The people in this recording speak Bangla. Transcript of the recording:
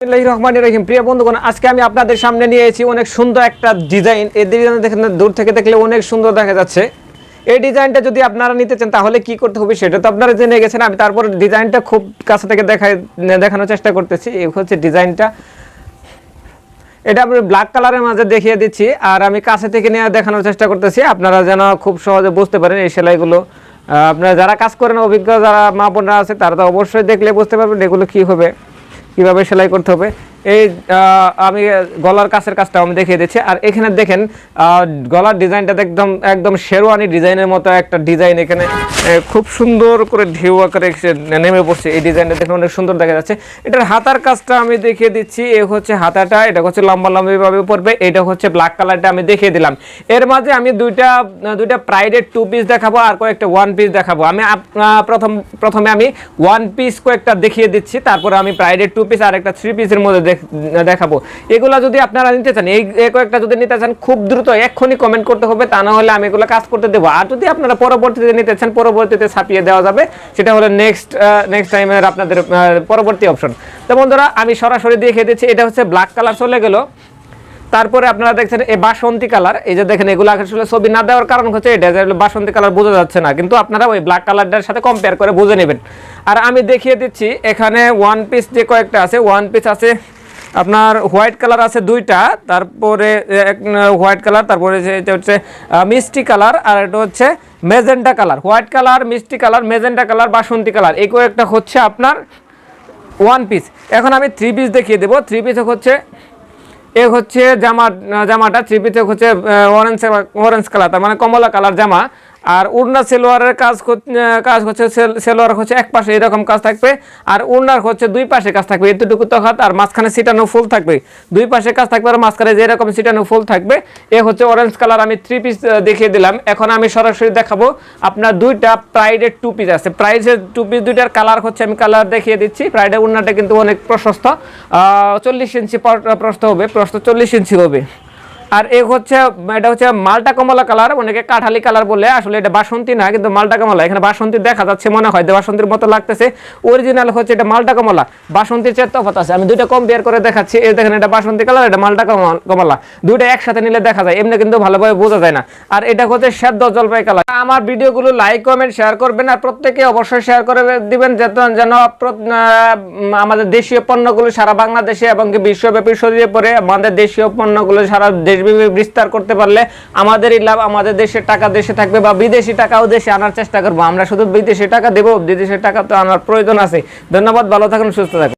রহমানির রহিম। প্রিয় বন্ধুগণ, আজকে আমি আপনাদের সামনে নিয়ে এসেছি অনেক সুন্দর একটা ডিজাইন। এই ডিজাইন দেখেন, দূর থেকে দেখলে অনেক সুন্দর দেখা যাচ্ছে। এই ডিজাইনটা যদি আপনারা নিতে চান, তাহলে কি করতে হবে সেটা তো আপনারা জেনে গেছেন। আমি তারপর ডিজাইনটা খুব কাছে থেকে দেখানোর চেষ্টা করতেছি। এই হচ্ছে ডিজাইনটা। এটা আমি ব্ল্যাক কালারের মাঝে দেখিয়ে দিচ্ছি, আর আমি কাছে থেকে নিয়ে দেখানোর চেষ্টা করতেছি। আপনারা যেন খুব সহজে বুঝতে পারেন এই সেলাইগুলো। আপনারা যারা কাজ করেন, অভিজ্ঞ যারা মা বোনরা আছে, তারা তো অবশ্যই দেখলে বুঝতে পারবেন এগুলো কি হবে। কীভাবে সেলাই করতে হবে? এই আমি গলার কাছের কাজটা আমি দেখিয়ে দিচ্ছি। আর এখানে দেখেন গলার ডিজাইনটা একদম একদম শেরওয়ানি ডিজাইনের মতো একটা ডিজাইন এখানে খুব সুন্দর করে ঢেউ আকারে নেমে পড়ছে। এই ডিজাইনটা দেখুন অনেক সুন্দর দেখা যাচ্ছে। এটার হাতার কাজটা আমি দেখিয়ে দিচ্ছি। এ হচ্ছে হাতাটা, এটা হচ্ছে লম্বা লম্বি ভাবে পড়বে। এটা হচ্ছে ব্ল্যাক কালারটা আমি দেখিয়ে দিলাম। এর মাঝে আমি দুইটা দুইটা প্রাইডের টু পিস দেখাবো আর কয়েকটা ওয়ান পিস দেখাবো। আমি প্রথম, প্রথমে আমি ওয়ান পিস কয়েকটা দেখিয়ে দিচ্ছি। তারপরে আমি প্রাইডের টু পিস আর একটা থ্রি পিসের মধ্যে দেখ- দেখাবো। এগুলা যদি আপনারা নিতে চান, এই কয়েকটা যদি নিতে চান, খুব দ্রুত এক্ষুনি কমেন্ট করতে হবে, তা না হলে আমি এগুলো কাজ করতে দেবো। আর যদি আপনারা পরবর্তীতে নিতে চান, পরবর্তীতে ছাপিয়ে দেওয়া যাবে, সেটা হলো নেক্সট নেক্সট টাইমের আপনাদের পরবর্তী অপশন তো বন্ধুরা, আমি সরাসরি দেখিয়ে দিচ্ছি, এটা হচ্ছে ব্ল্যাক কালার চলে গেল। তারপরে আপনারা দেখছেন, এই বাসন্তী কালার এই যে দেখেন, এগুলো আসলে ছবি না দেওয়ার কারণ হচ্ছে এটা, যে বাসন্তী কালার বোঝা যাচ্ছে না, কিন্তু আপনারা ওই ব্ল্যাক কালারটার সাথে কম্পেয়ার করে বুঝে নেবেন। আর আমি দেখিয়ে দিচ্ছি, এখানে ওয়ান পিস যে কয়েকটা আছে ওয়ান পিস আছে আপনার হোয়াইট কালার আছে দুইটা, তারপরে হোয়াইট কালার, তারপরে এটা হচ্ছে মিষ্টি কালার, আর এটা হচ্ছে মেজেন্টা কালার। হোয়াইট কালার, মিষ্টি কালার, মেজেন্টা কালার, বাসন্তী কালার, এই কয়েকটা হচ্ছে আপনার ওয়ান পিস এখন আমি থ্রি পিস দেখিয়ে দেবো। থ্রি পিস হচ্ছে, এ হচ্ছে জামা, জামাটা থ্রি পিসে হচ্ছে অরেঞ্জ অরেঞ্জ কালার তার মানে কমলা কালার জামা। আর উড়না সেলোয়ারের কাজ কাজ হচ্ছে সেল- সেলোয়ার হচ্ছে এক পাশে এরকম কাজ থাকবে, আর উড়নার হচ্ছে দুই পাশে কাজ থাকবে। এতটুকু তফাৎ, আর মাঝখানে সিটানো ফুল থাকবে। দুই পাশে কাজ থাকবে, আর মাঝখানে যে এরকম সিটানো ফুল থাকবে, এ হচ্ছে অরেঞ্জ কালার আমি থ্রি পিস দেখিয়ে দিলাম। এখন আমি সরাসরি দেখাবো আপনার দুইটা প্রাইডের টু পিস আছে। প্রাইজের টু পিস দুইটার কালার হচ্ছে আমি কালার দেখিয়ে দিচ্ছি। প্রাইডের উড়নাটা কিন্তু অনেক প্রশস্ত। চল্লিশ ইঞ্চি পর- প্রস্থ হবে প্রস্থ চল্লিশ ইঞ্চি হবে। আর এ হচ্ছে, এটা হচ্ছে মালটা কমলা কালার, অনেকে কাঠালি কালার বলে, আসলে এটা বাসন্তী না, কিন্তু মালটা কমলা। এখানে বাসন্তী দেখা যাচ্ছে, মনে হয় বাসন্তীর মতো লাগতেছে। অরিজিনাল হচ্ছে এটা মালটা কমলা। বাসন্তীর চেয়ে তফাৎ আছে, আমি দুইটা কম্পেয়ার করে দেখাচ্ছি। এই দেখেন, এটা বাসন্তী কালার, এটা মালটা কমলা দুইটা একসাথে নিলে দেখা যায়, এমনি কিন্তু ভালোভাবে বোঝা যায় না। আর এটা হচ্ছে সেদ্ধ জলপাই কালার। আমার ভিডিওগুলো লাইক কমেন্ট শেয়ার করবেন, আর প্রত্যেকে অবশ্যই শেয়ার করে দিবেন, যেন আমাদের দেশীয় পণ্যগুলো সারা বাংলাদেশে এবং বিশ্বব্যাপী ছড়িয়ে পড়ে, আমাদের দেশীয় পণ্যগুলো সারা দেশব্যাপী বিস্তার করতে পারলে আমাদেরই লাভ, আমাদের দেশের টাকা দেশে থাকবে বা বিদেশি টাকাও দেশে আনার চেষ্টা করব। আমরা শুধু বিদেশি টাকা দেবো বিদেশের টাকা তো আনার প্রয়োজন আছে। ধন্যবাদ, ভালো থাকুন, সুস্থ থাকুন।